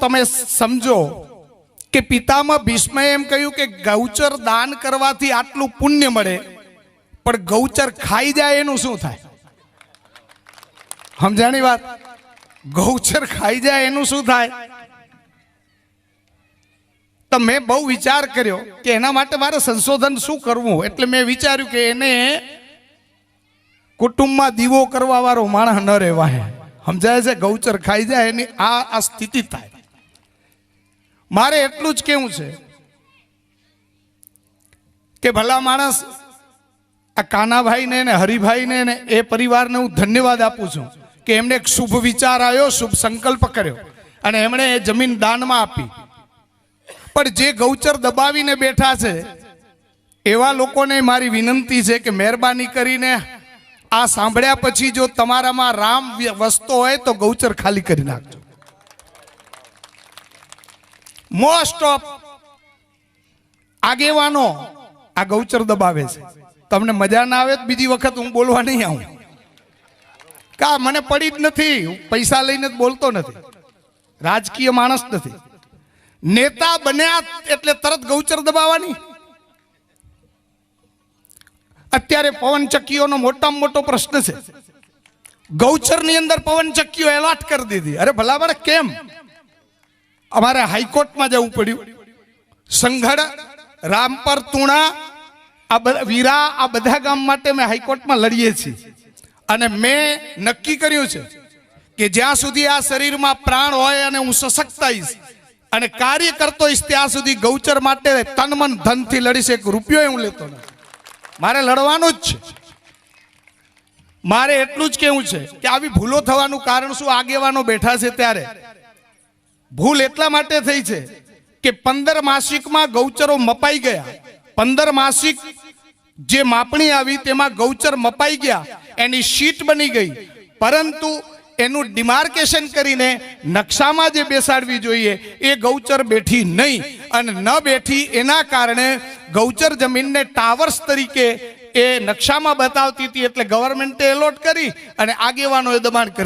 તમે સમજો કે પિતામાં ભીષ્મએ એમ કહ્યું કે ગૌચર દાન કરવાથી આટલું પુણ્ય મળે, પણ ગૌચર ખાઈ જાય એનું શું થાય? સમજાણી વાત? ગૌચર ખાઈ જાય એનું શું થાય? તો મેં બહુ વિચાર કર્યો કે એના માટે મારે સંશોધન શું કરવું, એટલે મેં વિચાર્યું કે એને કુટુંબમાં દીવો કરવા વાળો માણસ ન રહેવાય સમજાય છે? ગૌચર ખાઈ જાય એની આ આ સ્થિતિ થાય. મારે એટલું જ કેવું છે કે ભલા માણસ આ કાનાભાઈને ને હરિભાઈને ને એ પરિવારને હું ધન્યવાદ આપું છું કે એમને એક શુભ વિચાર આવ્યો શુભ સંકલ્પ કર્યો અને એમણે એ જમીન દાનમાં આપી. પણ જે ગૌચર દબાવીને બેઠા છે, એવા લોકોને મારી વિનંતી છે કે મહેરબાની કરીને આ સાંભળ્યા પછી જો તમારામાં રામ વસતો હોય તો ગૌચર ખાલી કરી નાખજો. મોસ્ટ ઓફ આગેવાનો આ ગૌચર દબાવે છે. તમને મજા ના આવે બીજી વખત હું બોલવા નહીં આવું. કા, મને પડી જ નથી. પૈસા લઈને બોલતો નથી. રાજકીય માણસ નથી. નેતા બન્યા એટલે તરત ગૌચર દબાવવાની અત્યારે પવનચક્કીઓનો મોટામાં મોટો પ્રશ્ન છે. ગૌચરની અંદર પવનચક્કીઓ એલાટ કરી દીધી. અરે ભલા કેમ? અમારે હાઈકોર્ટમાં જવું પડ્યું. સંઘડ, રામપર, તુણા, આ વીરા, આ બધા ગામ માટે મેં હાઈકોર્ટમાં લડીએ છીએ. અને મેં નક્કી કર્યું છે કે જ્યાં સુધી આ શરીરમાં પ્રાણ હોય અને હું સશક્ત આવીશ અને કાર્ય કરતો હોઈશ, ત્યાં સુધી ગૌચર માટે તન, મન, ધનથી લડીશ, એક રૂપિયો હું લેતો નથી. મારે લડવાનું જ છે. મારે એટલું જ કેવું છે કે આવી ભૂલો થવાનું કારણ શું? આગેવાનો બેઠા છે ત્યારે. ભૂલ એટલા માટે થઈ છે કે પંદર માસિકમાં ગૌચરો મપાઈ ગયા. પંદર માસિક જે માપણી આવી તેમાં ગૌચર મપાઈ ગયા. એની શીટ બની ગઈ. પરંતુ એનું ડિમાર્કેશન કરીને નકશામાં જે બેસાડવી જોઈએ એ ગૌચર બેઠી નહીં. અને ન બેઠી એના કારણે ગૌચર જમીનને ટાવર્સ તરીકે એ નકશામાં બતાવતી હતી એટલે ગવર્મેન્ટે એલોટ કરી અને આગેવાનોએ દબાણ કરી